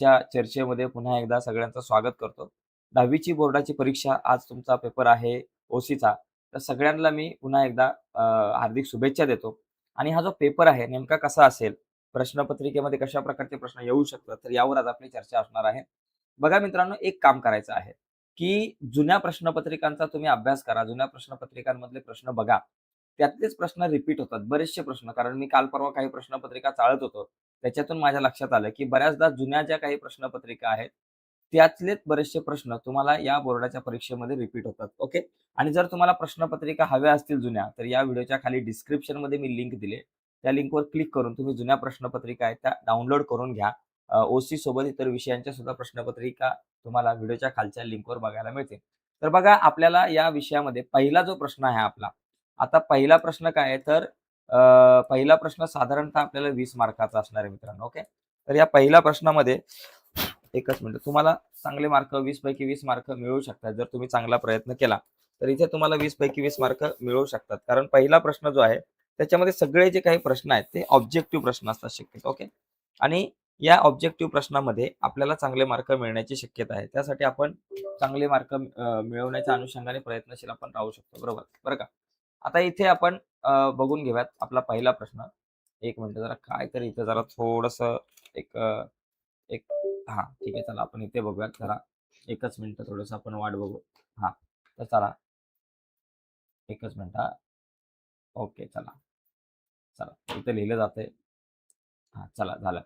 च्या चर्चेमध्ये पुन्हा एकदा सगळ्यांचं स्वागत करतो. दहावीची बोर्डाची परीक्षा आज तुमचा पेपर आहे ओसीचा. तर सगळ्यांना मी पुन्हा एकदा हार्दिक शुभेच्छा देतो. आणि हा जो पेपर आहे नेमका कसा असेल? प्रश्नपत्रिकेमध्ये कशा प्रकारचे प्रश्न येऊ शकतात? तर यावर आज आपली चर्चा असणार आहे. बघा मित्रांनो एक काम करायचं आहे की जुन्या प्रश्नपत्रिकांचा तुम्ही अभ्यास करा. जुन्या प्रश्नपत्रिकांमधले प्रश्न बघा. त्यातलेच प्रश्न रिपीट होतात. बरेचसे प्रश्न कारण मी काल परवा काही प्रश्नपत्रिका चाळत होतो. त्याच्यातून माझ्या लक्षात आलं की बऱ्याचदा जुन्या ज्या काही प्रश्नपत्रिका आहेत त्यातलेच बरेचसे प्रश्न तुम्हाला या बोर्डाच्या परीक्षेमध्ये रिपीट होतात. ओके आणि जर तुम्हाला प्रश्नपत्रिका हव्या असतील जुन्या तर या व्हिडिओच्या खाली डिस्क्रिप्शनमध्ये मी लिंक दिले. त्या लिंकवर क्लिक करून तुम्ही जुन्या प्रश्नपत्रिका आहेत त्या डाउनलोड करून घ्या. ओसी सोबत इतर विषयांच्या सुद्धा प्रश्नपत्रिका तुम्हाला व्हिडिओच्या खालच्या लिंकवर बघायला मिळतील. तर बघा आपल्याला या विषयामध्ये पहिला जो प्रश्न आहे आपला आता पहिला प्रश्न काय आहे? तर पहिला प्रश्न साधारणतः आपल्याला वीस मार्काचा असणार आहे मित्रांनो ओके? तर या पहिल्या प्रश्नामध्ये एकच मिनिट तुम्हाला चांगले मार्क वीस पैकी वीस मार्क मिळू शकतात जर तुम्ही चांगला प्रयत्न केला तर इथे तुम्हाला वीस पैकी वीस मार्क मिळू शकतात. कारण पहिला प्रश्न जो आहे त्याच्यामध्ये सगळे जे काही प्रश्न आहेत ते ऑब्जेक्टिव्ह प्रश्न असतात शक्यतो ओके? आणि या ऑब्जेक्टिव्ह प्रश्नामध्ये आपल्याला चांगले मार्क मिळण्याची शक्यता आहे. त्यासाठी आपण चांगले मार्क मिळवण्याच्या अनुषंगाने प्रयत्नशील आपण राहू शकतो बरोबर? बरं का? आता इथे आपण बघून घेऊयात आपला पहिला प्रश्न. एक मिनिट जरा काय तरी इथे जरा थोडस एक एक हा ठीक आहे चला आपण इथे बघूयात जरा. एकच मिनिट थोडस आपण वाट बघू. हा तर चला. एकच मिनिट ओके चला. चला इथे लिहिलं जाते हा चला झालं.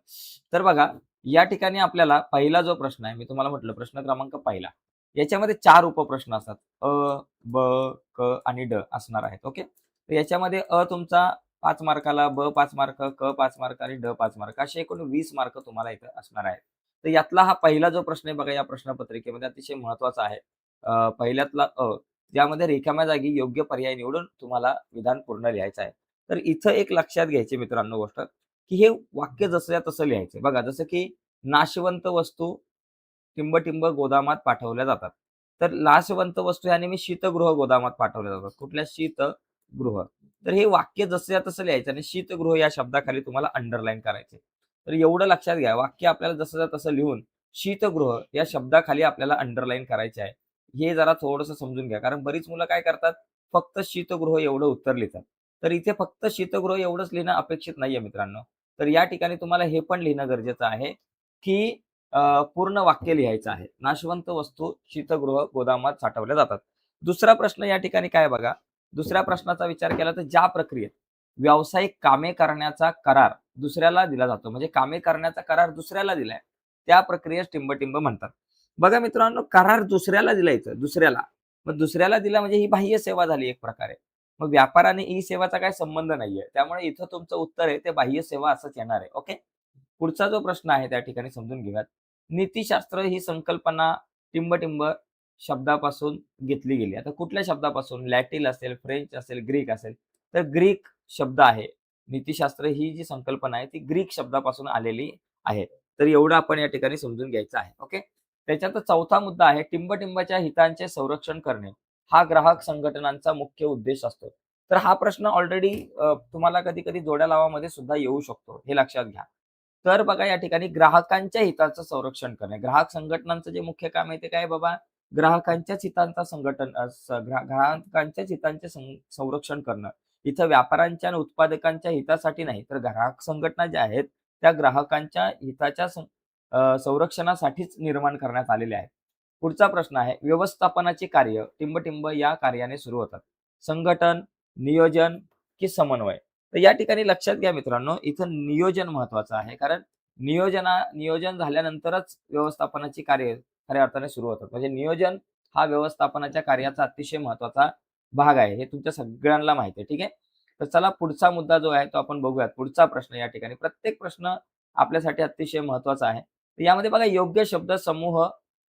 तर बघा या ठिकाणी आपल्याला पहिला जो प्रश्न आहे मी तुम्हाला म्हटलं प्रश्न क्रमांक पहिला. याच्यामध्ये चार उपप्रश्न असतात. अ ब क आणि ड असणार आहेत ओके? याच्यामध्ये अ तुमचा पाच मार्काला ब पाच मार्क क पाच मार्क आणि ड पाच मार्क असे एकूण वीस मार्क तुम्हाला इथं असणार आहेत. तर यातला हा पहिला जो प्रश्न आहे बघा या प्रश्नपत्रिकेमध्ये अतिशय महत्त्वाचा आहे. पहिल्यातला अ ज्यामध्ये रिकाम्या जागी योग्य पर्याय निवडून तुम्हाला विधान पूर्ण लिहायचं आहे. तर इथं एक लक्षात घ्यायची मित्रांनो गोष्ट की हे वाक्य जसं तसं लिहायचं बघा जसं की नाशवंत वस्तू टिंबटिंब गोदामात पाठवल्या जातात. तर नाशवंत वस्तू ह्या नेहमी शीतगृह गोदामात पाठवल्या जातात. कुठल्या? शीत शीतगृह तर हे वाक्य जसं तसं लिहायचं आणि शीतगृह या शब्दाखाली तुम्हाला अंडरलाईन करायचे तर एवढं लक्षात घ्या वाक्य आपल्याला जसं तसं लिहून शीतगृह या शब्दाखाली आपल्याला अंडरलाईन करायचे आहे. हे जरा थोडंसं समजून घ्या कारण बरीच मुलं काय करतात? फक्त शीतगृह एवढं उत्तर लिहितात. तर इथे फक्त शीतगृह एवढंच लिहिणं अपेक्षित नाहीये मित्रांनो. तर या ठिकाणी तुम्हाला हे पण लिहिणं गरजेचं आहे की पूर्ण वाक्य लिहायचं आहे. नाशवंत वस्तू शीतगृह गोदामात साठवल्या जातात. दुसरा प्रश्न या ठिकाणी काय बघा? दुसऱ्या प्रश्नाचा विचार केला तर ज्या प्रक्रियेत व्यावसायिक कामे करण्याचा करार दुसऱ्याला दिला जातो म्हणजे कामे करण्याचा करार दुसऱ्याला दिलाय त्या प्रक्रियेस टिंबटिंब म्हणतात. बघा मित्रांनो करार दुसऱ्याला दिलायचं दुसऱ्याला. मग दुसऱ्याला दिला म्हणजे ही बाह्य सेवा झाली एक प्रकारे. मग व्यापार आणि ई सेवाचा काय संबंध नाहीये. त्यामुळे इथं तुमचं उत्तर आहे ते बाह्य सेवा असंच येणार आहे ओके? पुढचा जो प्रश्न आहे त्या ठिकाणी समजून घेऊयात. नीतीशास्त्र ही संकल्पना टिंबटिंब शब्दापासून घेतली गेली. आता कुठल्या शब्दापासून? लॅटिन असेल फ्रेंच असेल ग्रीक असेल. तर ग्रीक शब्द आहे. नीतिशास्त्र ही जी संकल्पना आहे ती ग्रीक शब्दापासून आलेली आहे. तर एवढं आपण या ठिकाणी समजून घ्यायचं आहे. ओके? त्याच्यात चौथा मुद्दा आहे टिंबटिंबाच्या हितांचे संरक्षण करणे. हा ग्राहक संघटनांचा मुख्य उद्देश असतो. तर हा प्रश्न ऑलरेडी तुम्हाला कधी कधी जोड्या लावामध्ये सुद्धा येऊ शकतो. हे लक्षात घ्या. तर बघा या ठिकाणी ग्राहकांच्या हिताचं संरक्षण करणे. ग्राहक संघटनांचं जे मुख्य काम आहे ते काय बाबा? ग्राहकांच्याच हितांचा संघटन ग्राहकांच्या चितांचे हितांचे संरक्षण करणं. इथं व्यापाऱ्यांच्या आणि उत्पादकांच्या हितासाठी नाही तर ग्राहक संघटना ज्या आहेत त्या ग्राहकांच्या हिताच्या संरक्षणासाठीच निर्माण करण्यात आलेल्या आहेत. पुढचा प्रश्न आहे व्यवस्थापनाचे कार्य टिंबटिंब या कार्याने सुरू होतात. संघटन नियोजन की समन्वय? तर या ठिकाणी लक्षात घ्या मित्रांनो इथं नियोजन महत्वाचं आहे. कारण नियोजना नियोजन झाल्यानंतरच व्यवस्थापनाची कार्य खऱ्या अर्थाने सुरू होतात. म्हणजे नियोजन हा व्यवस्थापनाच्या कार्याचा अतिशय महत्त्वाचा भाग आहे. हे तुमच्या सगळ्यांना माहिती आहे. ठीक आहे? तर चला पुढचा मुद्दा जो आहे तो आपण बघूयात. पुढचा प्रश्न या ठिकाणी. प्रत्येक प्रश्न आपल्यासाठी अतिशय महत्त्वाचा आहे. तर यामध्ये बघा योग्य शब्द समूह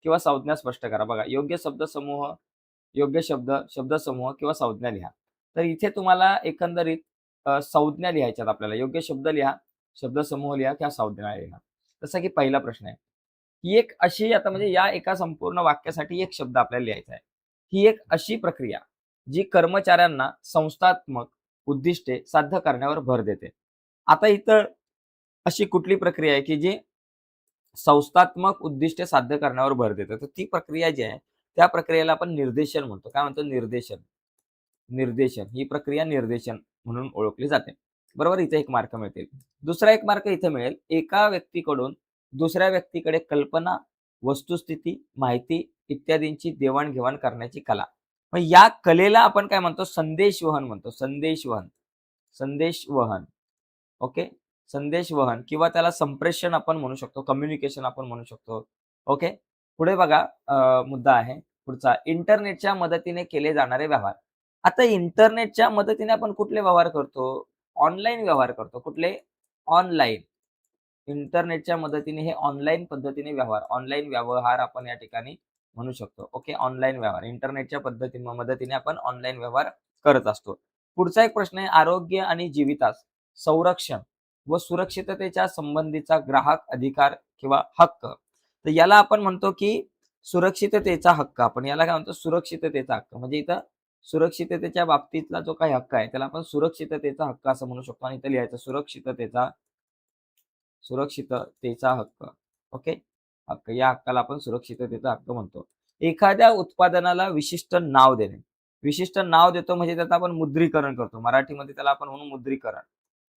किंवा संज्ञा स्पष्ट करा. बघा योग्य शब्द समूह योग्य शब्द शब्द समूह किंवा संज्ञा लिहा. तर इथे तुम्हाला एकंदरीत संज्ञा लिहायच्यात आपल्याला. योग्य शब्द लिहा शब्द समूह लिहा किंवा संज्ञा लिहा. जसं की पहिला प्रश्न आहे. ही एक अशी आता म्हणजे या एका संपूर्ण वाक्यासाठी एक शब्द आपल्याला लिहायचा आहे. ही एक अशी प्रक्रिया जी कर्मचाऱ्यांना संस्थात्मक उद्दिष्टे साध्य करण्यावर भर देते. आता इथं अशी कुठली प्रक्रिया आहे की जी संस्थात्मक उद्दिष्टे साध्य करण्यावर भर देते. तर ती प्रक्रिया जी आहे त्या प्रक्रियेला आपण निर्देशन म्हणतो. काय म्हणतो? निर्देशन. निर्देशन. ही प्रक्रिया निर्देशन म्हणून ओळखली जाते. बरोबर? इथे एक मार्क मिळतील. दुसरा एक मार्क इथे मिळेल. एका व्यक्तीकडून दुसऱ्या व्यक्तीकडे कल्पना वस्तुस्थिती माहिती इत्यादींची देवाणघेवाण करण्याची कला. मग या कलेला आपण काय म्हणतो? संदेशवहन म्हणतो. संदेशवहन संदेशवहन ओके? संदेशवहन किंवा त्याला संप्रेषण आपण म्हणू शकतो. कम्युनिकेशन आपण म्हणू शकतो. ओके? पुढे बघा मुद्दा आहे. पुढचा. इंटरनेटच्या मदतीने केले जाणारे व्यवहार. आता इंटरनेटच्या मदतीने आपण कुठले व्यवहार करतो? ऑनलाईन व्यवहार करतो. कुठले? ऑनलाईन. इंटरनेटच्या मदतीने हे ऑनलाईन पद्धतीने व्यवहार ऑनलाईन व्यवहार आपण या ठिकाणी म्हणू शकतो. ओके? ऑनलाईन व्यवहार. इंटरनेटच्या पद्धतीने मदतीने आपण ऑनलाईन व्यवहार करत असतो. पुढचा एक प्रश्न आहे आरोग्य आणि जीवितास संरक्षण व सुरक्षिततेच्या संबंधीचा ग्राहक अधिकार किंवा हक्क. तर याला आपण म्हणतो की सुरक्षिततेचा हक्क. आपण याला काय म्हणतो? सुरक्षिततेचा हक्क. म्हणजे इथं सुरक्षिततेच्या बाबतीतला जो काही हक्क आहे त्याला आपण सुरक्षिततेचा हक्क असं म्हणू शकतो आणि इथं लिहायचं सुरक्षिततेचा सुरक्षिततेचा हक्क. ओके? हक्क या हक्काला आपण सुरक्षिततेचा हक्क म्हणतो. एखाद्या उत्पादनाला विशिष्ट नाव देणे. विशिष्ट नाव देतो म्हणजे त्याचं आपण मुद्रीकरण करतो. मराठीमध्ये त्याला आपण म्हणून मुद्रीकरण.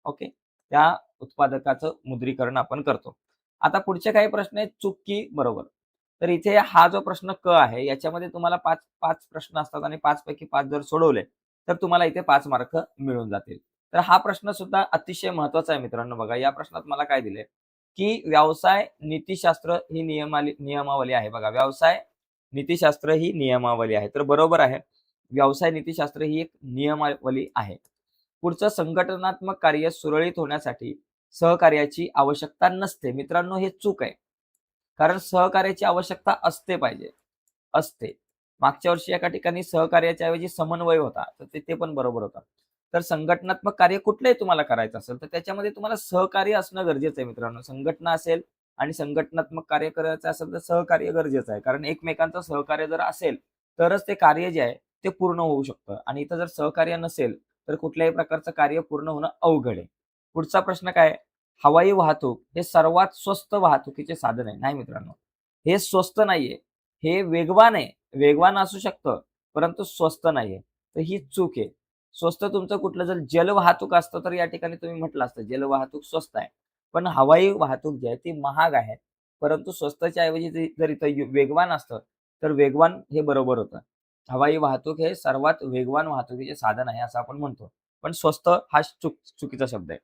ओके? त्या उत्पादकाचं मुद्रीकरण आपण करतो. आता पुढचे काही प्रश्न आहेत. चुकी बरोबर. तर इथे हा जो प्रश्न क आहे याच्यामध्ये तुम्हाला पाच पाच प्रश्न असतात आणि पाच पैकी पाच जर सोडवले तर तुम्हाला इथे पाच मार्क मिळून जातील. तर हा प्रश्न सुद्धा अतिशय महत्त्वाचा आहे मित्रांनो बघा. या प्रश्नात मला काय दिले की व्यवसाय नीतीशास्त्र ही नियमाली नियमावली आहे बघा. व्यवसाय नीतीशास्त्र ही नियमावली आहे. तर बरोबर आहे. व्यवसाय नीतीशास्त्र ही एक नियमावली आहे. पुढचं संघटनात्मक कार्य सुरळीत होण्यासाठी सहकार्याची आवश्यकता नसते. मित्रांनो हे चूक आहे. कारण सहकार्याची आवश्यकता असते पाहिजे. असते. मागच्या वर्षी एका ठिकाणी सहकार्याच्या ऐवजी समन्वय होता. तर ते ते पण बरोबर होता. तर संघटनात्मक कार्य कुठलंही तुम्हाला करायचं असेल तर त्याच्यामध्ये तुम्हाला सहकार्य असणं गरजेचं आहे मित्रांनो. संघटना असेल आणि संघटनात्मक कार्य करायचं असेल तर सहकार्य गरजेचं आहे. कारण एकमेकांचं सहकार्य जर असेल तरच ते कार्य जे आहे ते पूर्ण होऊ शकतं. आणि इथं जर सहकार्य नसेल तर कुठल्याही प्रकारचं कार्य पूर्ण होणं अवघड आहे. पुढचा प्रश्न काय हवाई वाहतूक हे सर्वात स्वस्त वाहतुकीचे साधन आहे नाही मित्रांनो? हे स्वस्त नाहीये. हे वेगवान आहे. वेगवान असू शकतं परंतु स्वस्त नाहीये. तर ही चूक आहे. स्वस्त तुमचं कुठलं जर जल वाहतूक असतं तर या ठिकाणी तुम्ही म्हटलं असतं जल वाहतूक स्वस्त आहे. पण हवाई वाहतूक जी आहे ती महाग आहे. परंतु स्वस्तच्या ऐवजी जर इथं वेगवान असतं तर वेगवान हे बरोबर होतं. हवाई वाहतूक हे सर्वात वेगवान वाहतुकीचे साधन आहे असं आपण म्हणतो. पण स्वस्त हा चुक चुकीचा शब्द आहे.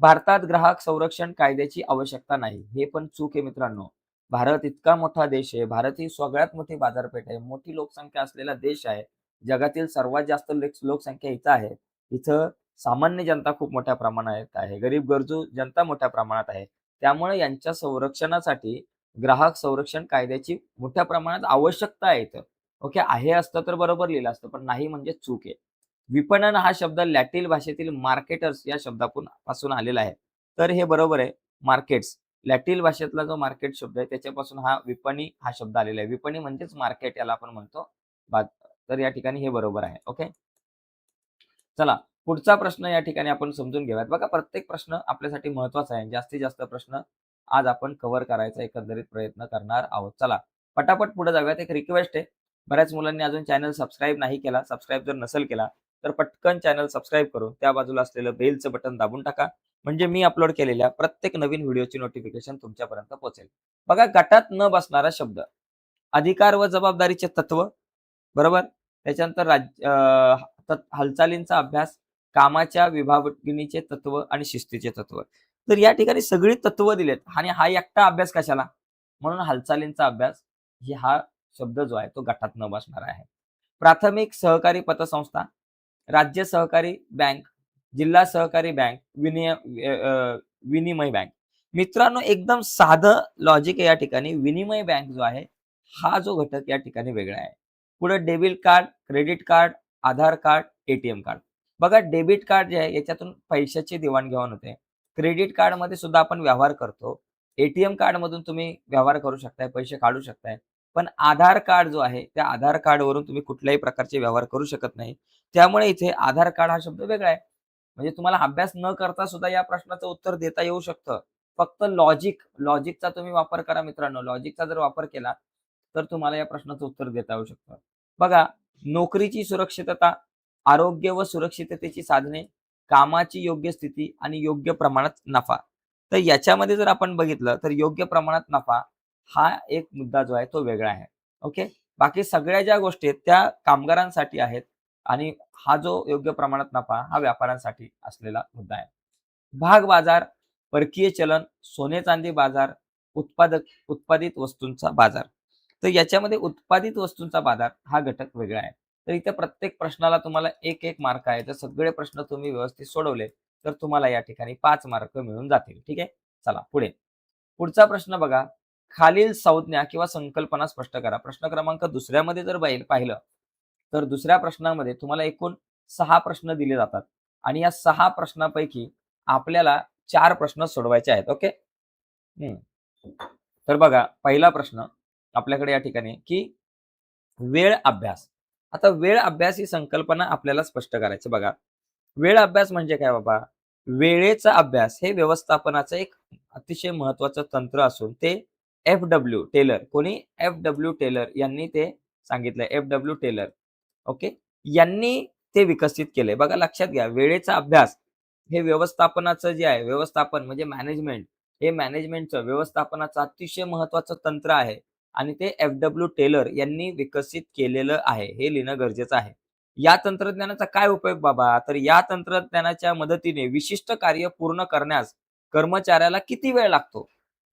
भारतात ग्राहक संरक्षण कायद्याची आवश्यकता नाही हे पण चूक आहे मित्रांनो. भारत इतका मोठा देश आहे भारत ही सगळ्यात मोठी बाजारपेठ आहे मोठी लोकसंख्या असलेला देश आहे. जगातील सर्वात जास्त लोकसंख्या इथं आहे. इथं सामान्य जनता खूप मोठ्या प्रमाणात आहे. गरीब गरजू जनता मोठ्या प्रमाणात आहे. त्यामुळे यांच्या संरक्षणासाठी ग्राहक संरक्षण कायद्याची मोठ्या प्रमाणात आवश्यकता आहे इथं. ओके? आहे असतं तर बरोबर लिहिलं असतं पण नाही म्हणजे चूक आहे. विपणन हा शब्द लॅटिन भाषेतील मार्केटर्स या शब्दातून पासून आलेला आहे. तर हे बरोबर आहे. मार्केट्स. लॅटिन भाषेतला जो मार्केट शब्द आहे त्याच्यापासून हा विपणी हा शब्द आलेला आहे. विपणी म्हणजेच मार्केट याला आपण म्हणतो. तर या ठिकाणी हे बरोबर आहे. ओके? चला पुढचा प्रश्न या ठिकाणी आपण समजून घेऊयात. बघा प्रत्येक प्रश्न आपल्यासाठी महत्त्वाचा आहे. जास्तीत जास्त प्रश्न आज आपण कव्हर करायचा एकंदरीत प्रयत्न करणार आहोत. चला पटापट पुढे जाऊयात. एक रिक्वेस्ट आहे. बऱ्याच मुलांनी अजून चॅनल सबस्क्राईब नाही केला. सबस्क्राईब जर नसेल केला तर पटकन चॅनल सबस्क्राईब करून त्या बाजूला असलेलं बेलचं बटन दाबून टाका. म्हणजे मी अपलोड केलेल्या प्रत्येक नवीन व्हिडिओची नोटिफिकेशन तुमच्यापर्यंत पोहोचेल. बघा गटात न बसणारा शब्द. अधिकार व जबाबदारीचे तत्व बरोबर? त्याच्यानंतर राज हालचालींचा अभ्यास कामाच्या विभागणीचे तत्व आणि शिस्तीचे तत्व. तर या ठिकाणी सगळी तत्व दिलेत आणि हा एकटा अभ्यास कशाला? म्हणून हालचालींचा अभ्यास ही हा शब्द जो आहे तो गटात न बसणार आहे. प्राथमिक सहकारी पतसंस्था राज्य सहकारी बँक जिल्हा सहकारी बँक विनिय विनिमय बँक. मित्रांनो एकदम साधं लॉजिक या ठिकाणी. विनिमय बँक जो आहे हा जो घटक या ठिकाणी वेगळा आहे. पुढे debit card credit card Aadhaar card ATM card. बघा डेबिट कार्ड जे आहे याच्यातून पैशाची देवाणघेवाण होते. क्रेडिट कार्डमध्ये सुद्धा आपण व्यवहार करतो. एटीएम कार्ड मधून तुम्ही व्यवहार करू शकताय पैसे काढू शकताय. पण आधार कार्ड जो आहे त्या आधार कार्ड वरून तुम्ही कुठल्याही प्रकारचे व्यवहार करू शकत नाही. त्यामुळे इथे आधार कार्ड हा शब्द वेगळा आहे. म्हणजे तुम्हाला अभ्यास न करता सुद्धा या प्रश्नाचं उत्तर देता येऊ शकतं. फक्त लॉजिक लॉजिकचा तुम्ही वापर करा मित्रांनो. लॉजिकचा जर वापर केला तर तुम्हाला या प्रश्नाचं उत्तर देता येऊ शकतं. बघा नोकरीची सुरक्षितता आरोग्य व सुरक्षिततेची साधने कामाची योग्य स्थिती आणि योग्य प्रमाणात नफा. तर याच्यामध्ये जर आपण बघितलं तर योग्य प्रमाणात नफा हा एक मुद्दा जो आहे तो वेगळा आहे. ओके? बाकी सगळ्या ज्या गोष्टी आहेत त्या कामगारांसाठी आहेत आणि हा जो योग्य प्रमाणात नफा हा व्यापाऱ्यांसाठी असलेला मुद्दा आहे. भाग बाजार परकीय चलन सोने चांदी बाजार उत्पादक उत्पादित वस्तूंचा बाजार. तर याच्यामध्ये उत्पादित वस्तूंचा बाजार हा घटक वेगळा आहे. तर इथे प्रत्येक प्रश्नाला तुम्हाला एक एक मार्क आहे. तर सगळे प्रश्न तुम्ही व्यवस्थित सोडवले तर तुम्हाला या ठिकाणी पाच मार्क मिळून जातील. ठीक आहे? चला पुढे. पुढचा प्रश्न बघा. खालील संज्ञा किंवा संकल्पना स्पष्ट करा. प्रश्न क्रमांक दुसऱ्यामध्ये जर पाहिलं तर दुसऱ्या प्रश्नामध्ये तुम्हाला एकूण सहा प्रश्न दिले जातात. आणि या सहा प्रश्नापैकी आपल्याला चार प्रश्न सोडवायचे आहेत. ओके? तर बघा पहिला प्रश्न आपल्याकडे या ठिकाणी की वेळ अभ्यास. आता वेळ अभ्यास ही संकल्पना आपल्याला स्पष्ट करायची बघा वेळ अभ्यास म्हणजे काय बाबा? वेळेचा अभ्यास हे व्यवस्थापनाचं एक अतिशय महत्वाचं तंत्र असून ते एफ डब्ल्यू टेलर. कोणी? एफ डब्ल्यू टेलर यांनी ते सांगितलं एफ डब्ल्यू टेलर. ओके? यांनी ते विकसित केले बघा लक्षात घ्या. वेळेचा अभ्यास हे व्यवस्थापनाचं जे आहे व्यवस्थापन म्हणजे मॅनेजमेंट. हे मॅनेजमेंटचं व्यवस्थापनाचं अतिशय महत्वाचं तंत्र आहे. आणि ते एफ डब्ल्यू टेलर यांनी विकसित केलेलं आहे. हे लिहिणं गरजेचं आहे. या तंत्रज्ञानाचा काय उपयोग बाबा? तर या तंत्रज्ञानाच्या मदतीने विशिष्ट कार्य पूर्ण करण्यास कर्मचाऱ्याला किती वेळ लागतो?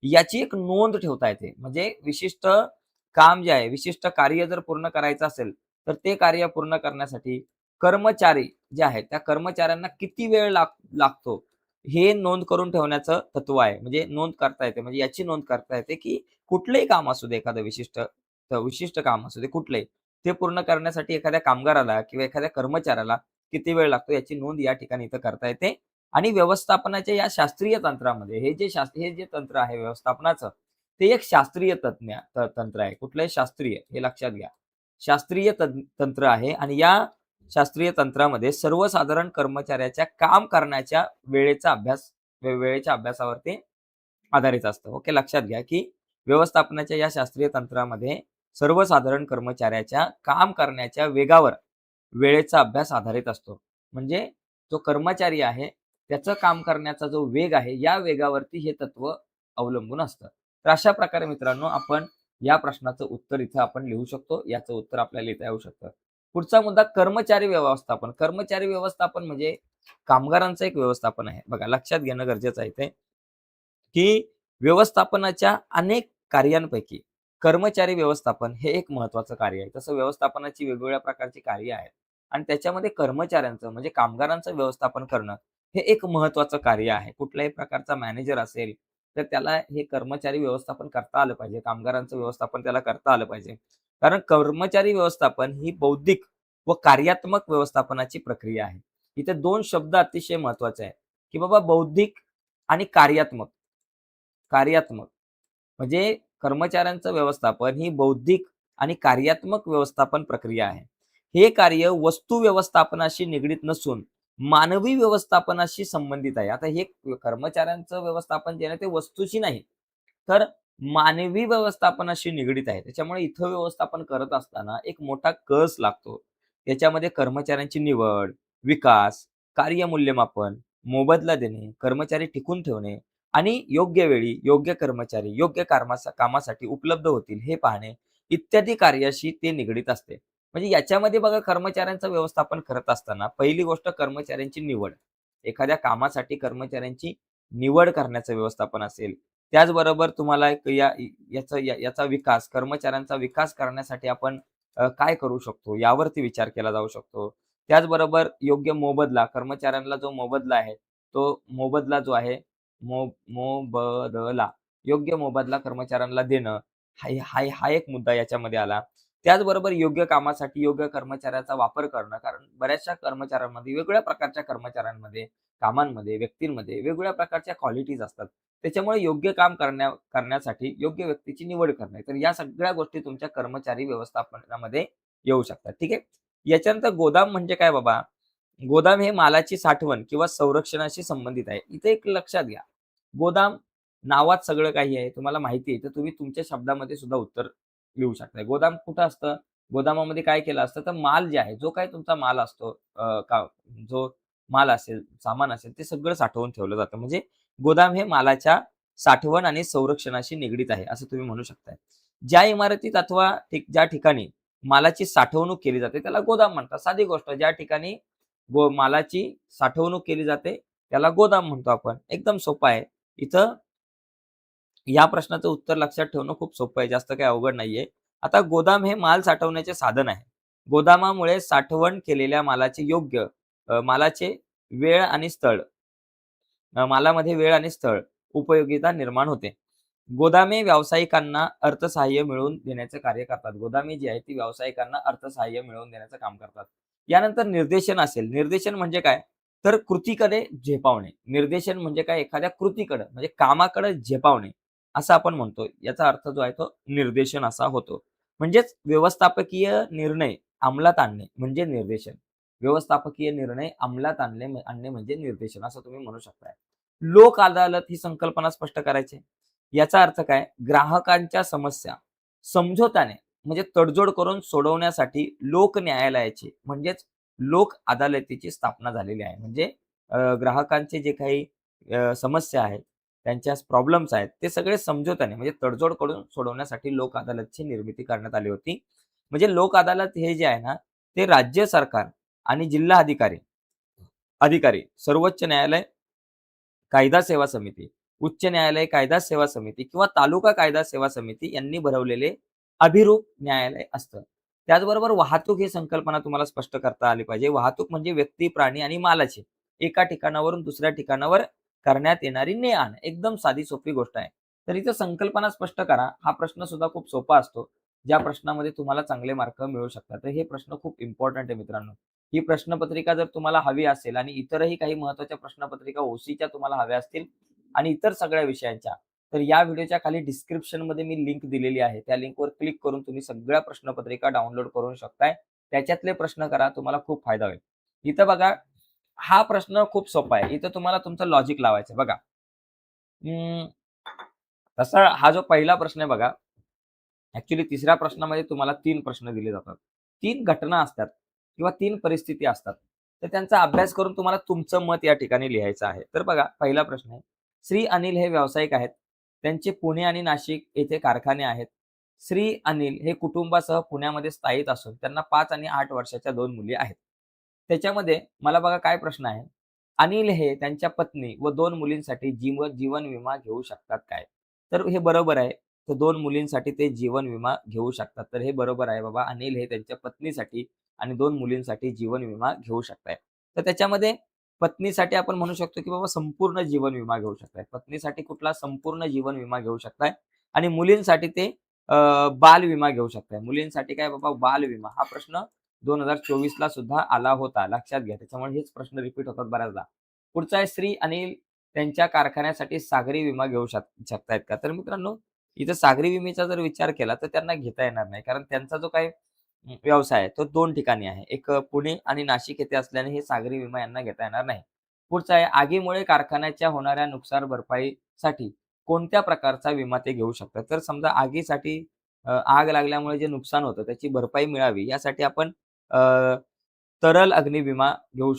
याची एक नोंद ठेवता येते. म्हणजे विशिष्ट काम जे आहे विशिष्ट कार्य जर पूर्ण करायचं असेल तर ते कार्य पूर्ण करण्यासाठी कर्मचारी जे आहेत त्या कर्मचाऱ्यांना किती वेळ लाग लागतो? हे नोंद करून ठेवण्याचं तत्व आहे. म्हणजे नोंद करता येते. म्हणजे याची नोंद करता येते की कुठलंही काम असू दे एखादं विशिष्ट विशिष्ट काम असू दे कुठलंही ते पूर्ण करण्यासाठी एखाद्या कामगाराला किंवा एखाद्या कर्मचाऱ्याला किती वेळ लागतो याची नोंद या ठिकाणी इथं करता येते. आणि व्यवस्थापनाच्या या शास्त्रीय तंत्रामध्ये हे जे शास्त्र हे जे तंत्र आहे व्यवस्थापनाचं ते एक शास्त्रीय तज्ञ तंत्र आहे. कुठलंही शास्त्रीय हे लक्षात घ्या. शास्त्रीय तंत्र आहे आणि या शास्त्रीय तंत्रामध्ये सर्वसाधारण कर्मचाऱ्याच्या काम करण्याच्या वेळेचा अभ्यास वेळेच्या अभ्यासावरती आधारित असतं. ओके लक्षात घ्या की व्यवस्थापनाच्या या शास्त्रीय तंत्रामध्ये सर्वसाधारण कर्मचाऱ्याच्या काम करण्याच्या वेगावर वेळेचा अभ्यास आधारित असतो. म्हणजे जो कर्मचारी आहे त्याचं काम करण्याचा जो वेग आहे या वेगावरती हे तत्व अवलंबून असतं. तर अशा प्रकारे मित्रांनो आपण या प्रश्नाचं उत्तर इथं आपण लिहू शकतो. याचं उत्तर आपल्याला लिहिता येऊ शकतं. पुढचा मुद्दा कर्मचारी व्यवस्थापन. कर्मचारी व्यवस्थापन म्हणजे कामगारांचं एक व्यवस्थापन आहे. बघा लक्षात घेणं गरजेचं आहे ते की व्यवस्थापनाच्या अनेक कार्यांपैकी कर्मचारी व्यवस्थापन हे एक महत्वाचं कार्य आहे. तसं व्यवस्थापनाची वेगवेगळ्या प्रकारची कार्य आहेत. आणि त्याच्यामध्ये कर्मचाऱ्यांचं म्हणजे कामगारांचं व्यवस्थापन करणं हे एक महत्वाचं कार्य आहे. कुठल्याही प्रकारचा मॅनेजर असेल तर त्याला हे कर्मचारी व्यवस्थापन करता आलं पाहिजे. कामगारांचं व्यवस्थापन त्याला करता आलं पाहिजे. कारण कर्मचारी व्यवस्थापन ही बौद्धिक व कार्यात्मक व्यवस्थापनाची प्रक्रिया आहे. इथे दोन शब्द अतिशय महत्त्वाचे आहेत की बाबा बौद्धिक आणि कार्यात्मक. कार्यात्मक म्हणजे कर्मचाऱ्यांचं व्यवस्थापन ही बौद्धिक आणि कार्यात्मक व्यवस्थापन प्रक्रिया आहे. हे कार्य वस्तू व्यवस्थापनाशी निगडीत नसून मानवी व्यवस्थापनाशी संबंधित आहे. आता हे कर्मचाऱ्यांचं व्यवस्थापन जे आहे ते वस्तूशी नाही. तर मानवी व्यवस्थापनाशी निगडीत आहे. त्याच्यामुळे इथं व्यवस्थापन करत असताना एक मोठा कस लागतो. त्याच्यामध्ये कर्मचाऱ्यांची निवड विकास कार्य मूल्यमापन मोबदला देणे कर्मचारी टिकून ठेवणे आणि योग्य वेळी योग्य कर्मचारी योग्य कामासाठी उपलब्ध होतील हे पाहणे इत्यादी कार्याशी ते निगडीत असते. म्हणजे याच्यामध्ये बघा कर्मचाऱ्यांचं व्यवस्थापन करत असताना पहिली गोष्ट कर्मचाऱ्यांची निवड. एखाद्या कामासाठी कर्मचाऱ्यांची निवड करण्याचं व्यवस्थापन असेल त्याचबरोबर तुम्हाला या याचा याचा विकास कर्मचाऱ्यांचा विकास करण्यासाठी आपण काय करू शकतो? यावरती विचार केला जाऊ शकतो. त्याचबरोबर योग्य मोबदला कर्मचाऱ्यांना जो मोबदला आहे तो मोबदला जो आहे मो मोबदला योग्य मोबदला कर्मचाऱ्यांना देणं हा हा एक मुद्दा याच्यामध्ये आला. त्याचबरोबर योग्य कामासाठी योग्य कर्मचाऱ्याचा वापर करणं. कारण बऱ्याचशा कर्मचाऱ्यांमध्ये वेगवेगळ्या प्रकारच्या कर्मचाऱ्यांमध्ये कामांमध्ये व्यक्तींमध्ये वेगवेगळ्या प्रकारच्या क्वालिटीज असतात. त्याच्यामुळे योग्य काम करण्या करण्यासाठी योग्य व्यक्तीची निवड करणे. तर या सगळ्या गोष्टी तुमच्या कर्मचारी व्यवस्थापनामध्ये येऊ शकतात. ठीक आहे? याच्यानंतर गोदाम म्हणजे काय बाबा? गोदाम हे मालाची साठवण किंवा संरक्षणाशी संबंधित आहे. इथे एक लक्षात घ्या. गोदाम नावात सगळं काही आहे. तुम्हाला माहिती आहे. तर तुम्ही तुमच्या शब्दामध्ये सुद्धा उत्तर लिहू शकता गोदाम कुठं असतं? गोदामामध्ये काय केलं असतं? तर माल जे आहे जो काही तुमचा माल असतो का जो माल असेल सामान असेल ते सगळं साठवून ठेवलं जातं. म्हणजे गोदाम हे मालाच्या साठवण आणि संरक्षणाशी निगडीत आहे असं तुम्ही म्हणू शकताय. ज्या इमारतीत अथवा ज्या ठिकाणी मालाची साठवणूक केली जाते त्याला गोदाम म्हणतात. साधी गोष्ट ज्या ठिकाणी गो मालाची साठवणूक केली जाते त्याला गोदाम म्हणतो आपण. एकदम सोपं आहे. इथं या प्रश्नाचं उत्तर लक्षात ठेवणं खूप सोपं आहे जास्त काही अवघड नाहीये. आता गोदाम हे माल साठवण्याचे साधन आहे. गोदामामुळे साठवण केलेल्या मालाचे योग्य मालाचे वेळ आणि स्थळ मालामध्ये वेळ आणि स्थळ उपयोगिता निर्माण होते. गोदामे व्यावसायिकांना अर्थसहाय्य मिळवून देण्याचे कार्य करतात. गोदामे जी आहे ती व्यावसायिकांना अर्थसहाय्य मिळवून देण्याचं काम करतात. यानंतर निर्देशन असेल. निर्देशन म्हणजे काय? तर कृतीकडे झेपावणे. निर्देशन म्हणजे काय? एखाद्या कृतीकडे म्हणजे कामाकडे झेपावणे. असं आपण म्हणतो. याचा अर्थ जो आहे तो निर्देशन असा होतो. म्हणजेच व्यवस्थापकीय निर्णय अंमलात आणणे म्हणजे निर्देशन. व्यवस्थापकीय निर्णय अंमलात आणणे आणणे म्हणजे निर्देशन असं तुम्ही म्हणू शकताय. लोक अदालत ही संकल्पना स्पष्ट करायची. याचा अर्थ काय? ग्राहकांच्या समस्या समझोत्याने म्हणजे तडजोड करून सोडवण्यासाठी लोक न्यायालयाची म्हणजेच लोक अदालतीची स्थापना झालेली आहे. म्हणजे ग्राहकांचे जे काही समस्या आहेत त्यांच्या प्रॉब्लेम्स आहेत ते सगळे समझोत्याने म्हणजे तडजोड करून सोडवण्यासाठी लोक अदालतची निर्मिती करण्यात आली होती. म्हणजे लोक अदालत हे जे आहे ना ते राज्य सरकार आणि जिल्हा अधिकारी अधिकारी सर्वोच्च न्यायालय कायदा सेवा समिती उच्च न्यायालय कायदा सेवा समिती किंवा तालुका कायदा सेवा समिती यांनी भरवलेले अभिरूप न्यायालय असतं. त्याचबरोबर वाहतूक ही संकल्पना तुम्हाला स्पष्ट करता आली पाहिजे. वाहतूक म्हणजे व्यक्ती प्राणी आणि मालाची. एका ठिकाणावरून दुसऱ्या ठिकाणावर करण्यात येणारी ने आण एकदम साधी सोपी गोष्ट आहे. तर इथं संकल्पना स्पष्ट करा. हा प्रश्न सुद्धा खूप सोपा असतो. ज्या प्रश्नामध्ये तुम्हाला चांगले मार्क मिळू शकतात. तर हे प्रश्न खूप इम्पॉर्टंट आहे मित्रांनो. ही प्रश्नपत्रिका जर तुम्हाला हवी असेल आणि इतरही काही महत्त्वाच्या प्रश्नपत्रिका ओसीच्या तुम्हाला हव्या असतील आणि इतर सगळ्या विषयांच्या तर या व्हिडिओच्या खाली डिस्क्रिप्शनमध्ये मी लिंक दिलेली आहे. त्या लिंकवर क्लिक करून तुम्ही सगळ्या प्रश्नपत्रिका डाउनलोड करू शकताय. त्याच्यातले प्रश्न करा तुम्हाला खूप फायदा होईल. इथं बघा हा प्रश्न खूप सोपा आहे. इथं तुम्हाला तुमचं लॉजिक लावायचं आहे. बघा. हम्म, तसा हा जो पहिला प्रश्न आहे बघा. ऍक्च्युली तिसऱ्या प्रश्नामध्ये तुम्हाला तीन प्रश्न दिले जातात. तीन घटना असतात किंवा तीन परिस्थिती असतात. तर त्यांचा अभ्यास करून तुम्हाला तुमचं मत या ठिकाणी लिहायचं आहे. तर बघा पहिला प्रश्न आहे. श्री अनिल हे व्यावसायिक आहेत. त्यांचे पुणे आणि नाशिक येथे कारखाने आहेत. श्री अनिल हे कुटुंबासह पुण्यामध्ये स्थायिक असून त्यांना पाच आणि आठ वर्षाच्या दोन मुली आहेत. त्याच्यामध्ये मला बघा काय प्रश्न आहे. अनिल हे त्यांच्या पत्नी व दोन मुलींसाठी जीव जीवन विमा घेऊ शकतात काय? तर हे बरोबर आहे. तर दोन मुलींसाठी ते जीवन विमा घेऊ शकतात. तर हे बरोबर आहे बाबा. अनिल हे त्यांच्या पत्नीसाठी आणि दोन मुलींसाठी जीवन विमा घेऊ शकताय. तर त्याच्यामध्ये पत्नीसाठी आपण म्हणू शकतो की बाबा संपूर्ण जीवन विमा घेऊ शकताय. पत्नीसाठी कुठला संपूर्ण जीवन विमा घेऊ शकताय आणि मुलींसाठी ते बाल विमा घेऊ शकताय. मुलींसाठी काय बाबा? बाल विमा. हा प्रश्न दोन हजार चोवीस ला सुद्धा आला होता. लक्षात घ्या त्याच्यामुळे हेच प्रश्न रिपीट होतात बऱ्याचदा. पुढचा आहे श्री अनिल त्यांच्या कारखान्यासाठी सागरी विमा घेऊ शकतायत का? तर मित्रांनो इथं सागरी विम्याचा जर विचार केला तर त्यांना घेता येणार नाही. कारण त्यांचा जो काही व्यवसाय आहे तो दोन ठिकाणी आहे. एक पुणे आणि नाशिक येथे असल्याने हे सागरी विमा यांना घेता येणार नाही. पुढचा आहे आगीमुळे कारखान्याच्या होणाऱ्या नुकसान भरपाईसाठी कोणत्या प्रकारचा विमा ते घेऊ शकतात? तर समजा आगीसाठी आग लागल्यामुळे जे नुकसान होतं त्याची भरपाई मिळावी यासाठी आपण तरल अग्निविमा घेऊ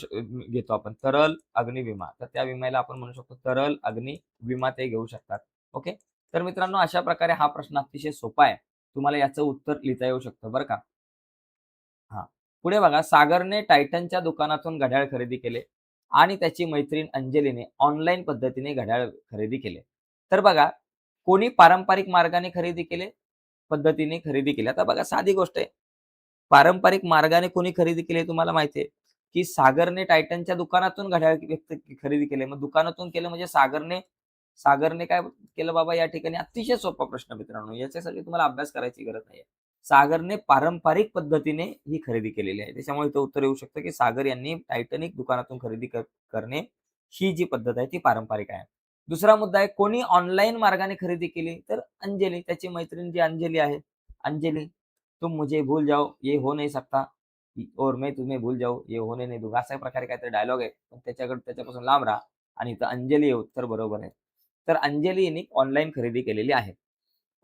घेतो आपण. तरल अग्निविमा तर त्या विम्याला आपण म्हणू शकतो तरल अग्निविमा ते घेऊ शकतात. ओके? तर मित्रांनो अशा प्रकारे हा प्रश्न अतिशय सोपा आहे. तुम्हाला याचं उत्तर लिहिता येऊ शकतं बरं का? हा. पुढे बघा सागरने टायटनच्या दुकानातून घड्याळ खरेदी केले आणि त्याची मैत्रीण अंजलीने ऑनलाईन पद्धतीने घड्याळ खरेदी केले. तर बघा कोणी पारंपरिक मार्गाने खरेदी केले? पद्धतीने खरेदी केले आता बघा साधी गोष्ट आहे. पारंपरिक मार्गाने कोणी खरेदी केले तुम्हाला माहितीये की सागरने टायटनच्या दुकानातून घड्याळ व्यक्त खरेदी केले. मग दुकानातून केलं म्हणजे सागरने सागरने काय केलं बाबा या ठिकाणी? अतिशय सोपा प्रश्न मित्रांनो. याच्यासाठी तुम्हाला अभ्यास करायची गरज नाही सागरने पारंपरिक पद्धतीने ही खरेदी केलेली आहे. त्याच्यामुळे इथं उत्तर येऊ शकतं की सागर यांनी टायटनिक दुकानातून खरेदी करणे ही जी पद्धत आहे ती पारंपरिक आहे. दुसरा मुद्दा आहे कोणी ऑनलाईन मार्गाने खरेदी केली? तर अंजली त्याची मैत्रीण जी अंजली आहे अंजली तुम मुझे भूल जाओ ये हो नाही सकता। और मैं तुम्हें भूल जाऊ ये होणे नाही दूंगा। अशा प्रकारे काहीतरी डायलॉग आहे पण त्याच्याकडे त्याच्यापासून लांब राहा आणि इथं अंजली हे उत्तर बरोबर आहे. तर अंजली यांनी ऑनलाईन खरेदी केलेली आहे.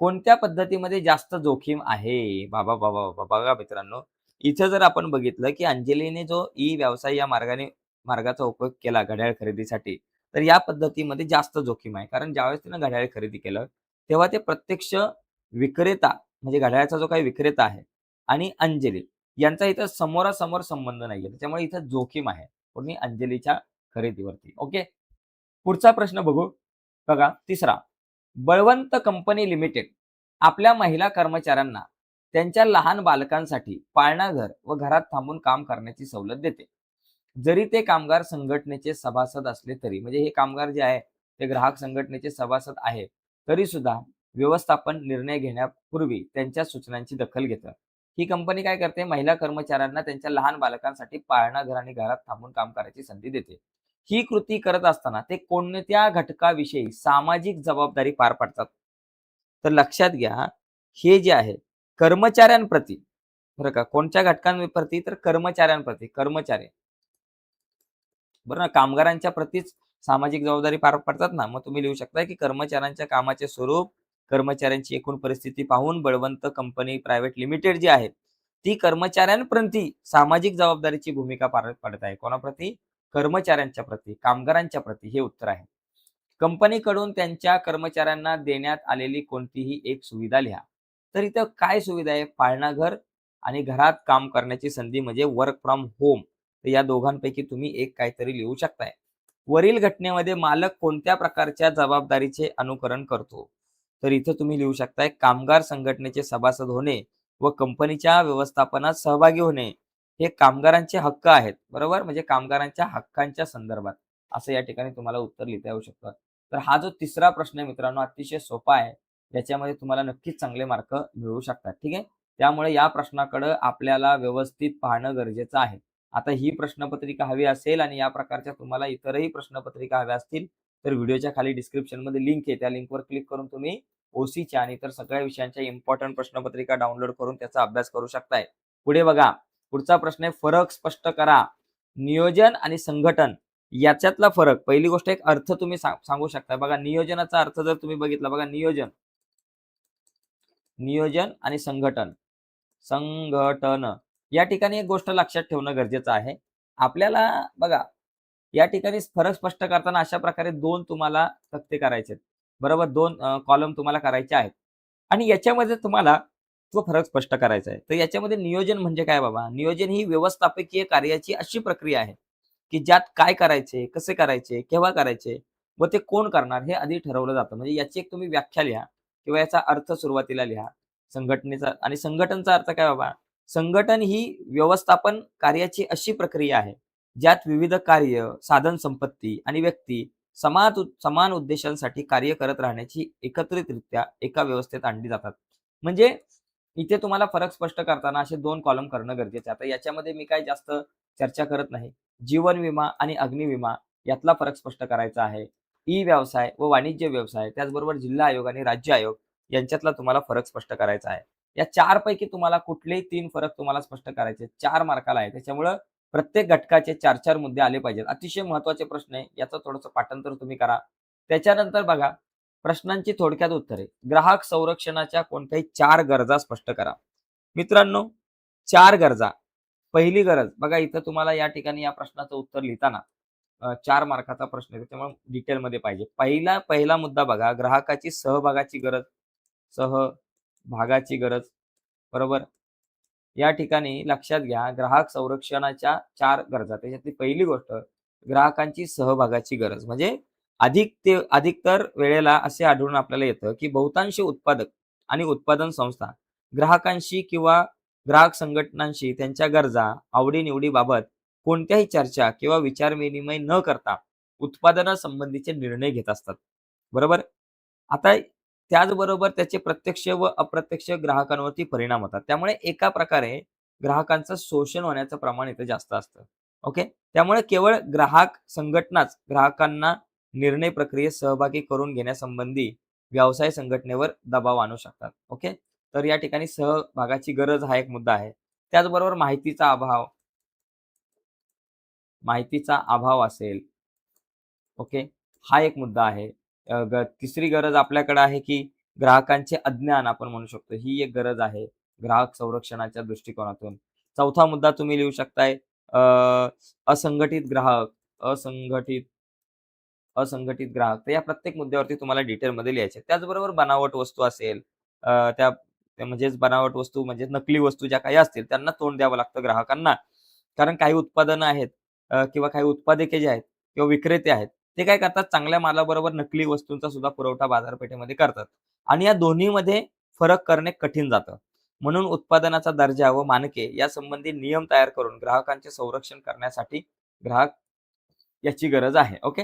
कोणत्या पद्धतीमध्ये जास्त जोखीम आहे? बाबा बाबा बाबा बघा मित्रांनो. इथं जर आपण बघितलं की अंजलीने जो ई व्यवसाय या मार्गाने मार्गाचा उपयोग केला घड्याळ खरेदीसाठी तर या पद्धतीमध्ये जास्त जोखीम आहे. कारण ज्यावेळेस तिनं घड्याळ खरेदी केलं तेव्हा ते प्रत्यक्ष विक्रेता म्हणजे घड्याळाचा जो काही विक्रेता आहे आणि अंजली यांचा इथं समोरासमोर संबंध नाहीये. त्याच्यामुळे इथं जोखीम आहे. पूर्ण अंजलीच्या खरेदीवरती. ओके? पुढचा प्रश्न बघू. बघा तिसरा. बळवंत कंपनी लिमिटेड आपल्या महिला कर्मचाऱ्यांना त्यांच्या लहान बालकांसाठी पाळणा घर व घरात थांबून काम करण्याची सवलत देते. जरी ते कामगार संघटनेचे सभासद असले तरी म्हणजे हे कामगार जे आहे ते ग्राहक संघटनेचे सभासद आहे तरी सुद्धा व्यवस्थापन निर्णय घेण्यापूर्वी त्यांच्या सूचनांची दखल घेतं ही कंपनी काय करते? महिला कर्मचाऱ्यांना त्यांच्या लहान बालकांसाठी पाळणा घर आणि घरात थांबून काम करायची संधी देते. ही कृती करत असताना ते कोणत्या घटकाविषयी सामाजिक जबाबदारी पार पाडतात? तर लक्षात घ्या हे जे आहे कर्मचाऱ्यांप्रती बरं का कोणत्या घटकांप्रती? तर कर्मचाऱ्यांप्रती कर्मचारी. बरं ना कामगारांच्या प्रतीच सामाजिक जबाबदारी पार पाडतात ना मग तुम्ही लिहू शकता की कर्मचाऱ्यांच्या कामाचे स्वरूप कर्मचाऱ्यांची एकूण परिस्थिती पाहून बळवंत कंपनी प्रायव्हेट लिमिटेड जी आहे ती कर्मचाऱ्यांप्रती सामाजिक जबाबदारीची भूमिका पार पडत आहे. कोणाप्रती? कर्मचाऱ्यांच्या प्रती कामगारांच्या प्रती हे उत्तर आहे. कंपनीकडून त्यांच्या कर्मचाऱ्यांना देण्यात आलेली कोणतीही एक सुविधा लिहा. तर इथं काय सुविधा आहे? पाळणा घर आणि घरात काम करण्याची संधी म्हणजे वर्क फ्रॉम होम तर या दोघांपैकी तुम्ही एक काहीतरी लिहू शकताय. वरील घटनेमध्ये मालक कोणत्या प्रकारच्या जबाबदारीचे अनुकरण करतो? तर इथं तुम्ही लिहू शकताय कामगार संघटनेचे सभासद होणे व कंपनीच्या व्यवस्थापनात सहभागी होणे हे कामगारांचे हक्क आहेत बरोबर? म्हणजे कामगारांच्या हक्कांच्या संदर्भात. असं या ठिकाणी तुम्हाला उत्तर लिहिता येऊ शकतं. तर हा जो तिसरा प्रश्न आहे मित्रांनो अतिशय सोपा आहे. याच्यामध्ये तुम्हाला नक्कीच चांगले मार्क मिळू शकतात ठीक आहे? त्यामुळे या प्रश्नाकडे आपल्याला व्यवस्थित पाहणं गरजेचं आहे. आता ही प्रश्नपत्रिका हवी असेल आणि या प्रकारच्या तुम्हाला इतरही प्रश्नपत्रिका हव्या असतील तर व्हिडिओच्या खाली डिस्क्रिप्शनमध्ये लिंक आहे. त्या लिंकवर क्लिक करून तुम्ही ओसीच्या आणि इतर सगळ्या विषयांच्या इम्पॉर्टंट प्रश्नपत्रिका डाउनलोड करून त्याचा अभ्यास करू शकताय. पुढे बघा. पुढचा प्रश्न आहे फरक स्पष्ट करा. नियोजन आणि संघटन याच्यातला फरक. पहिली गोष्ट एक अर्थ तुम्ही सांगू शकता बघा नियोजनाचा अर्थ जर तुम्ही बघितला बघा नियोजन. नियोजन आणि संघटन. संघटन. या ठिकाणी एक गोष्ट लक्षात ठेवणं गरजेचं आहे. आपल्याला बघा या ठिकाणी फरक स्पष्ट करताना अशा प्रकारे दोन तुम्हाला तक्ते करायचे बरोबर? दोन कॉलम तुम्हाला करायचे आहेत. आणि याच्यामध्ये तुम्हाला तो फरक स्पष्ट करायचा आहे. तर याच्यामध्ये नियोजन म्हणजे काय बाबा? नियोजन ही व्यवस्थापकीय कार्याची अशी प्रक्रिया आहे की ज्यात काय करायचे कसे करायचे केव्हा करायचे व ते कोण करणार हे आधी ठरवलं जातं. म्हणजे याची एक तुम्ही व्याख्या लिहा किंवा याचा अर्थ सुरुवातीला लिहा. संघटनेचा आणि संघटनचा अर्थ काय बाबा? संघटन ही व्यवस्थापन कार्याची अशी प्रक्रिया आहे ज्यात विविध कार्य साधन संपत्ती आणि व्यक्ती समान समान उद्देशांसाठी कार्य करत राहण्याची एकत्रितरित्या एका व्यवस्थेत आणली जातात. म्हणजे इथे तुम्हाला फरक स्पष्ट करताना असे दोन कॉलम करणं गरजेचं आहे. आता याच्यामध्ये मी काय जास्त चर्चा करत नाही. जीवन विमा आणि अग्निविमा यातला फरक स्पष्ट करायचा आहे. ई व्यवसाय व वाणिज्य व्यवसाय त्याचबरोबर जिल्हा आयोग आणि राज्य आयोग यांच्यातला तुम्हाला फरक स्पष्ट करायचा आहे. या चार पैकी तुम्हाला कुठलेही तीन फरक तुम्हाला स्पष्ट करायचे चार मार्काला आहे. त्याच्यामुळं प्रत्येक घटकाचे चार चार मुद्दे आले पाहिजेत. अतिशय महत्त्वाचे प्रश्न आहे. याचं थोडंसं पाठांतर तुम्ही करा. त्याच्यानंतर बघा प्रश्नांची थोडक्यात उत्तरे. ग्राहक संरक्षणाच्या कोणत्याही चार गरजा स्पष्ट करा. मित्रांनो चार गरजा. पहिली गरज बघा इथं तुम्हाला या ठिकाणी या प्रश्नाचं उत्तर लिहिताना चार मार्काचा प्रश्न आहे त्याच्यामुळे डिटेलमध्ये पाहिजे. पहिला पहिला मुद्दा बघा ग्राहकाची सहभागाची गरज. सहभागाची गरज. बरोबर? या ठिकाणी लक्षात घ्या ग्राहक संरक्षणाच्या चार गरजा. त्याच्यातली पहिली गोष्ट ग्राहकांची सहभागाची गरज. म्हणजे अधिक ते अधिकतर वेळेला असे आढळून आपल्याला येतं की बहुतांश उत्पादक आणि उत्पादन संस्था ग्राहकांशी किंवा ग्राहक संघटनांशी त्यांच्या गरजा आवडीनिवडीबाबत कोणत्याही चर्चा किंवा विचारविनिमय न करता उत्पादनासंबंधीचे निर्णय घेत असतात. बरोबर? आता त्याचबरोबर त्याचे प्रत्यक्ष व अप्रत्यक्ष ग्राहकांवरती परिणाम होतात. त्यामुळे एका प्रकारे ग्राहकांचं शोषण होण्याचं प्रमाण इथे जास्त असतं. ओके? त्यामुळे केवळ ग्राहक संघटनाच ग्राहकांना निर्णय प्रक्रियेत सहभागी करून घेण्यासंबंधी व्यवसाय संघटनेवर दबाव आणू शकतात. ओके? तर या ठिकाणी सहभागाची गरज हा एक मुद्दा आहे. त्याचबरोबर माहितीचा अभाव माहितीचा अभाव असेल ओके? हा एक मुद्दा आहे. तिसरी गरज आपल्याकडे आहे की ग्राहकांचे अज्ञान आपण म्हणू शकतो. ही एक गरज आहे ग्राहक संरक्षणाच्या दृष्टिकोनातून. चौथा मुद्दा तुम्ही लिहू शकताय अ, असंघटित ग्राहक, असंघटित असंघटित ग्राहक. तर या प्रत्येक मुद्द्यावरती तुम्हाला डिटेलमध्ये लिहायचे त्याचबरोबर बनावट वस्तू असेल त्या म्हणजेच बनावट वस्तू म्हणजे नकली वस्तू ज्या काही असतील त्यांना तोंड द्यावं लागतं ग्राहकांना. कारण काही उत्पादनं आहेत किंवा काही उत्पादके जे आहेत किंवा विक्रेते आहेत, ते काय करतात चांगल्या मालाबरोबर नकली वस्तूंचा सुद्धा पुरवठा बाजारपेठेमध्ये करतात आणि या दोन्हीमध्ये फरक करणे कठीण जातं. म्हणून उत्पादनाचा दर्जा व मानके यासंबंधी नियम तयार करून ग्राहकांचे संरक्षण करण्यासाठी ग्राहक याची गरज आहे. ओके.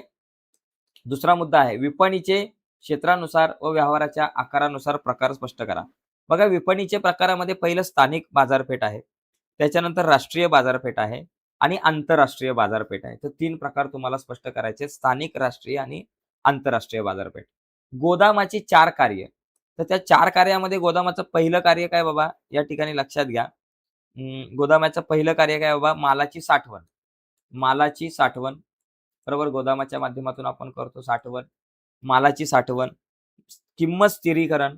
दुसरा मुद्दा आहे विपणीचे क्षेत्रानुसार व व्यवहाराच्या आकारानुसार प्रकार स्पष्ट करा. बघा विपणीचे प्रकारामध्ये पहिलं स्थानिक बाजारपेठ आहे. त्याच्यानंतर राष्ट्रीय बाजारपेठ आहे आणि आंतरराष्ट्रीय बाजारपेठ आहे. तर तीन प्रकार तुम्हाला स्पष्ट करायचे स्थानिक, राष्ट्रीय आणि आंतरराष्ट्रीय बाजारपेठ. गोदामाची चार कार्य. तर त्या चार कार्यामध्ये गोदामाचं पहिलं कार्य काय बाबा? या ठिकाणी लक्षात घ्या. गोदामाचं पहिलं कार्य काय बाबा? मालाची साठवण. मालाची साठवण. बरोबर गोदामाच्या माध्यमातून आपण करतो साठवण. मालाची साठवण, किंमत स्थिरीकरण,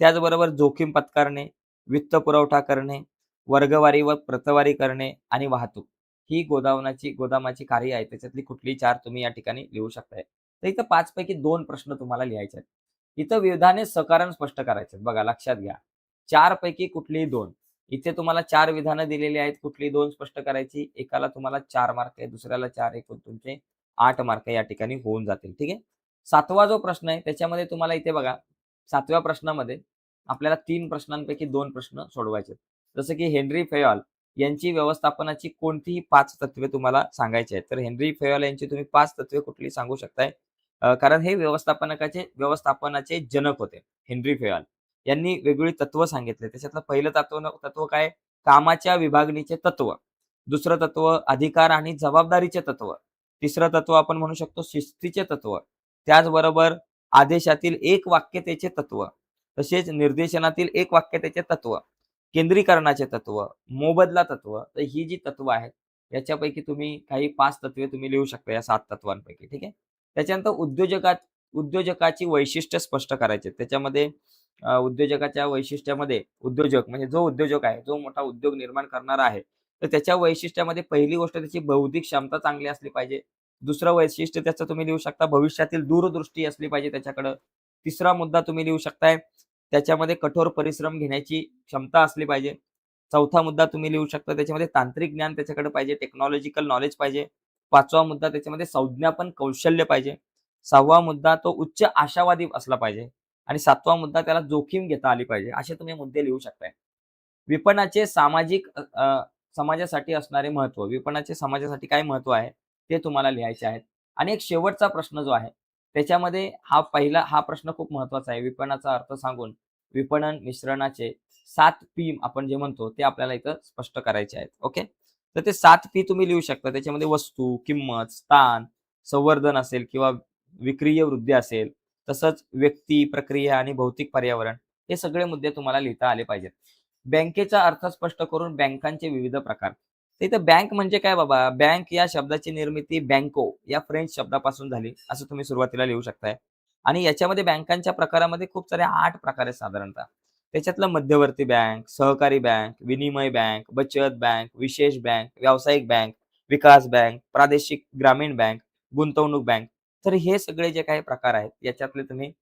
त्याचबरोबर जोखीम पत्करणे, वित्त पुरवठा करणे, वर्गवारी व प्रतवारी करणे आणि वाहतूक. ही गोदावनाची गोदामाची कार्य आहे त्याच्यातली कुठलीही चार तुम्ही या ठिकाणी लिहू शकताय. तर इथं पाच पैकी दोन प्रश्न तुम्हाला लिहायचे आहेत. इथं विधाने सकारण स्पष्ट करायचे बघा लक्षात घ्या. चार पैकी कुठलीही दोन इथे तुम्हाला चार विधानं दिलेली आहेत. कुठली दोन स्पष्ट करायची. एकाला तुम्हाला चार मार्क आहे, दुसऱ्याला चार एकूण तुमचे आठ मार्क या ठिकाणी होऊन जातील. ठीक आहे. सातवा जो प्रश्न आहे त्याच्यामध्ये तुम्हाला इथे बघा सातव्या प्रश्नामध्ये आपल्याला तीन प्रश्नांपैकी दोन प्रश्न सोडवायचे जसं की हेनरी फेयॉल यांची व्यवस्थापनाची कोणतीही पाच तत्वे तुम्हाला सांगायची आहेत. तर हेनरी फेवाल यांची तुम्ही पाच तत्त्वे कुठली सांगू शकताय? कारण हे व्यवस्थापनाचे व्यवस्थापनाचे जनक होते हेनरी फेवाल यांनी वेगवेगळी तत्व सांगितले. त्याच्यातलं पहिलं तत्व तत्व काय? कामाच्या विभागणीचे तत्व. दुसरं तत्व अधिकार आणि जबाबदारीचे तत्व. तिसरं तत्व आपण म्हणू शकतो शिस्तीचे तत्व. त्याचबरोबर आदेशातील एक वाक्यतेचे तत्व. तसेच निर्देशनातील एक वाक्यतेचे तत्व. केंद्रीकरणाचे तत्व, मोबदला तत्व. तर ही जी तत्व आहेत याच्यापैकी तुम्ही काही पाच तत्वे तुम्ही लिहू शकता या सात तत्वांपैकी. ठीक आहे. त्याच्यानंतर उद्योजकात उद्योजकाची वैशिष्ट्य स्पष्ट करायचे त्याच्यामध्ये उद्योजकाच्या वैशिष्ट्यामध्ये उद्योजक म्हणजे जो उद्योजक आहे, जो मोठा उद्योग निर्माण करणारा आहे, तर त्याच्या वैशिष्ट्यामध्ये पहिली गोष्ट त्याची बौद्धिक क्षमता चांगली असली पाहिजे. दुसरं वैशिष्ट्य त्याचं तुम्ही लिहू शकता भविष्यातील दूरदृष्टी असली पाहिजे त्याच्याकडं. तिसरा मुद्दा तुम्ही लिहू शकताय त्याच्यामध्ये कठोर परिश्रम घेण्याची क्षमता असली पाहिजे. चौथा मुद्दा तुम्ही लिहू शकता त्याच्यामध्ये तांत्रिक ज्ञान त्याच्याकडे पाहिजे, टेक्नॉलॉजिकल नॉलेज पाहिजे. पाचवा मुद्दा त्याच्यामध्ये संज्ञापन कौशल्य पाहिजे. सहावा मुद्दा तो उच्च आशावादी असला पाहिजे आणि सातवा मुद्दा त्याला जोखीम घेता आली पाहिजे. असे तुम्ही मुद्दे लिहू शकताय. विपणाचे सामाजिक समाजासाठी असणारे महत्त्व विपणाचे समाजासाठी काय महत्त्व आहे ते तुम्हाला लिहायचे आहेत. आणि एक शेवटचा प्रश्न जो आहे त्याच्यामध्ये हा पहिला हा प्रश्न खूप महत्त्वाचा आहे. विपणाचा अर्थ सांगून विपणन मिश्रणाचे सात पी आपण जे म्हणतो ते आपल्याला इथं स्पष्ट करायचे आहेत. ओके. तर ते सात पी तुम्ही लिहू शकता. त्याच्यामध्ये वस्तू, किंमत, स्थान, संवर्धन असेल किंवा विक्रीय वृद्धी असेल, तसंच व्यक्ती, प्रक्रिया आणि भौतिक पर्यावरण हे सगळे मुद्दे तुम्हाला लिहिता आले पाहिजेत. बँकेचा अर्थ स्पष्ट करून बँकांचे विविध प्रकार. इथं बँक म्हणजे काय बाबा? बँक या शब्दाची निर्मिती बँको या फ्रेंच शब्दापासून झाली, असं तुम्ही सुरुवातीला लिहू शकताय. आणि याच्यामध्ये बँकांच्या प्रकारामध्ये खूप सारे आठ प्रकार आहेत साधारणतः. त्याच्यातलं मध्यवर्ती बँक, सहकारी बँक, विनिमय बँक, बचत बँक, विशेष बँक, व्यावसायिक बँक, विकास बँक, प्रादेशिक ग्रामीण बँक, गुंतवणूक बँक. तर हे सगळे जे काही प्रकार आहेत याच्यातले तुम्ही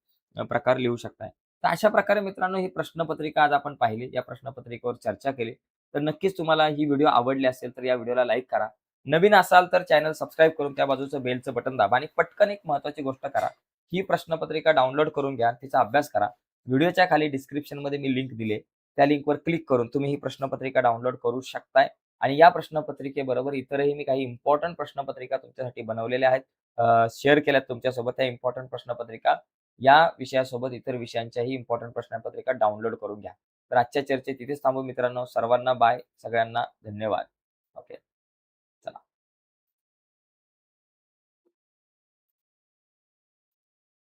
प्रकार लिहू शकताय. तर अशा प्रकारे मित्रांनो ही प्रश्नपत्रिका आज आपण पाहिली. या प्रश्नपत्रिकेवर चर्चा केली. तर नक्कीच तुम्हाला ही व्हिडिओ आवडली असेल तर या व्हिडिओला लाईक करा. नवीन असाल तर चॅनल सबस्क्राईब करून त्या बाजूचं बेलचं बटन दाबा आणि पटकन एक महत्वाची गोष्ट करा. ही प्रश्नपत्रिका डाउनलोड करून घ्या. तिचा अभ्यास करा. व्हिडिओच्या खाली डिस्क्रिप्शनमध्ये मी लिंक दिले त्या लिंकवर क्लिक करून तुम्ही ही प्रश्नपत्रिका डाउनलोड करू शकताय आणि या प्रश्नपत्रिकेबरोबर इतरही मी काही इम्पॉर्टंट प्रश्नपत्रिका तुमच्यासाठी बनवलेल्या आहेत. शेअर केल्यात तुमच्यासोबत त्या इम्पॉर्टंट प्रश्नपत्रिका. या विषयासोबत इतर विषयांच्याही इम्पॉर्टंट प्रश्नपत्रिका डाउनलोड करून घ्या. तर आजच्या चर्चेत तिथेच थांबू मित्रांनो. सर्वांना बाय. सगळ्यांना धन्यवाद. ओके.